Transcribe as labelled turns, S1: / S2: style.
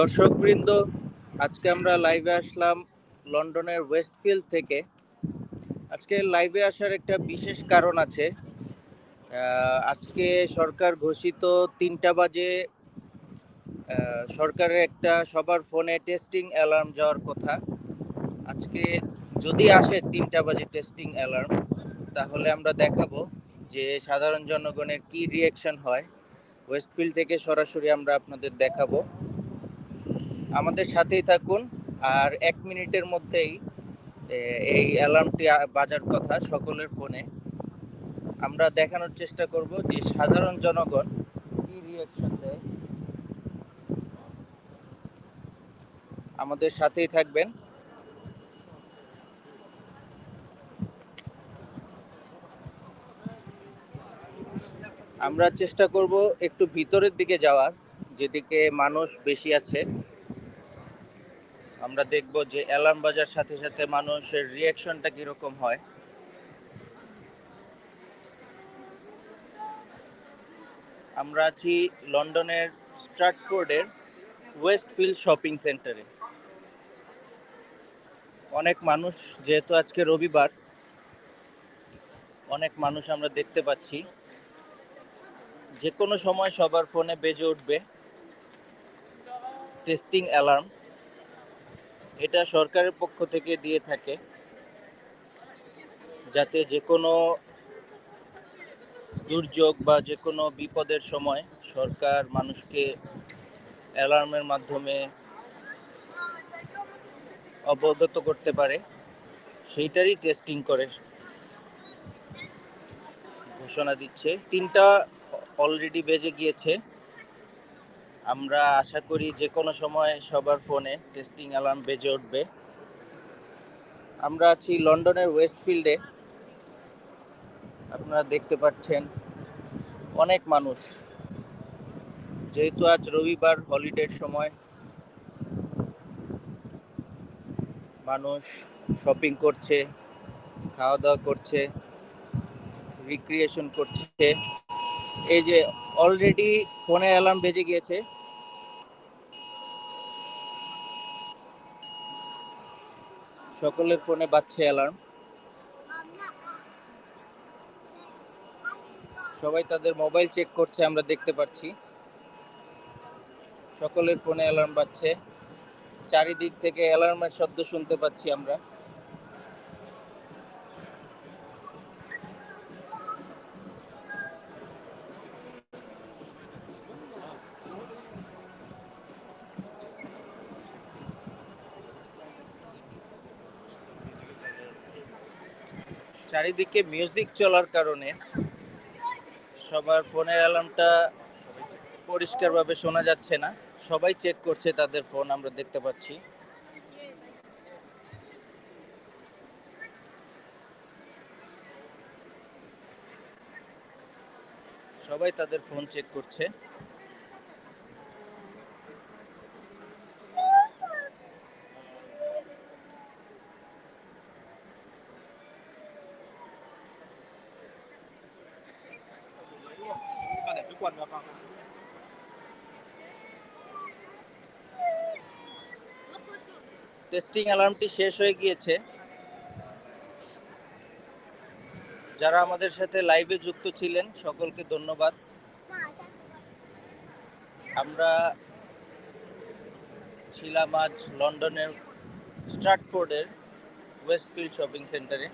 S1: দর্শকবৃন্দ, আজকে আমরা লাইভে আসলাম লন্ডনের ওয়েস্টফিল্ড থেকে। আজকে লাইভে আসার একটা বিশেষ কারণ আছে। আজকে সরকার ঘোষিত তিনটা বাজে সরকারের একটা সবার ফোনে টেস্টিং অ্যালার্ম যাওয়ার কথা। আজকে যদি আসে তিনটা বাজে টেস্টিং অ্যালার্ম তাহলে আমরা দেখাবো যে সাধারণ জনগণের কি রিয়াকশন হয়। ওয়েস্টফিল্ড থেকে সরাসরি আমরা আপনাদের দেখাবো। আমাদের সাথেই থাকুন। আর এক মিনিটের মধ্যেই এই অ্যালার্মটি বাজার কথা সকলের ফোনে। আমরা দেখানোর চেষ্টা করব যে সাধারণ জনগণ কি রিয়াকশন দেয়। আমাদের সাথেই থাকবেন। আমরা চেষ্টা করব একটু ভিতরের দিকে যাওয়ার, যেদিকে মানুষ বেশি আছে। আমরা দেখব যে অ্যালার্ম বাজার সাথে সাথে মানুষের রিয়াকশনটা কীরকম হয়। আমরা আছি লন্ডনের স্ট্রাটফোর্ডের ওয়েস্টফিল্ড শপিং সেন্টারে। অনেক মানুষ, যেহেতু আজকে রবিবার, অনেক মানুষ আমরা দেখতে পাচ্ছি। যে কোনো সময় সবার ফোনে বেজে উঠবে। টেস্টিং অ্যালার্ম এটা সরকারের পক্ষ থেকে দিয়ে থাকে, যাতে যে কোনো দুর্যোগ বা যে কোনো বিপদের সময় সরকার মানুষকে অ্যালার্মের মাধ্যমে অবগত করতে পারে, সেইটারই টেস্টিং করে ঘোষণা দিচ্ছে। তিনটা অলরেডি বেজে গিয়েছে। আমরা আশা করি যে কোনো সময় সবার ফোনে টেস্টিং অ্যালার্ম বেজে উঠবে। আমরা আছি লন্ডনের ওয়েস্টফিল্ডে। আপনারা দেখতে পাচ্ছেন অনেক মানুষ। যেহেতু আজ রবিবার হলিডের সময়, মানুষ শপিং করছে খাওয়া দাওয়া করছে রিক্রিয়েশন করছে। এই যে অলরেডি ফোনে অ্যালার্ম বেজে গিয়েছে। সকলের ফোনে বাজছে অ্যালার্ম। সবাই তাদের মোবাইল চেক করছে, আমরা দেখতে পাচ্ছি। সকলের ফোনে অ্যালার্ম বাজছে। চারিদিক থেকে অ্যালার্মের শব্দ শুনতে পাচ্ছি আমরা। চারিদিকে মিউজিক চলার কারণে সবার ফোনের অ্যালার্মটা পরিষ্কারভাবে শোনা যাচ্ছে না। সবাই চেক করছে তাদের ফোন আমরা দেখতে পাচ্ছি। সবাই তাদের ফোন চেক করছে। টেস্টিং অ্যালার্মটি শেষ হয়ে গিয়েছে। যারা আমাদের সাথে লাইভে যুক্ত ছিলেন, সকলকে ধন্যবাদ। আমরা ছিলাম আজ লন্ডনের স্ট্রাটফোর্ডের ওয়েস্টফিল্ড শপিং সেন্টারে।